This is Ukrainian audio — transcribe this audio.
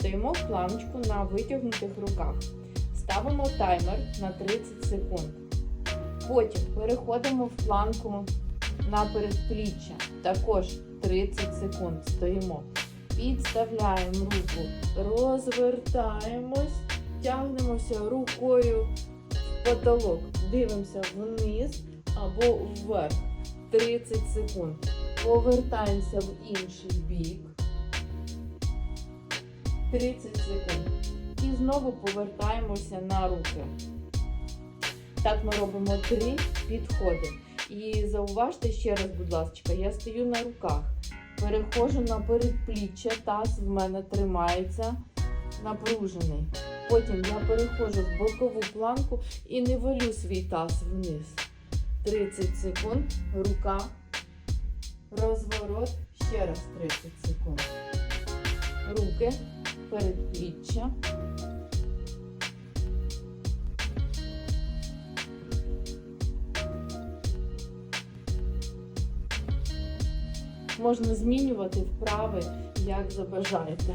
Стоїмо в планочку на витягнутих руках. Ставимо таймер на 30 секунд. Потім переходимо в планку на передпліччя. Також 30 секунд стоїмо. Підставляємо руку, розвертаємось, тягнемося рукою в потолок. Дивимося вниз або вверх. 30 секунд. Повертаємося в інший бік. 30 секунд. І знову повертаємося на руки. Так ми робимо три підходи. І зауважте ще раз, будь ласка, я стою на руках, переходжу на передпліччя, таз в мене тримається напружений. Потім я переходжу в бокову планку і не валю свій таз вниз. 30 секунд, рука, розворот, ще раз 30 секунд. Руки, передпліччя. Можна змінювати вправи, як забажаєте.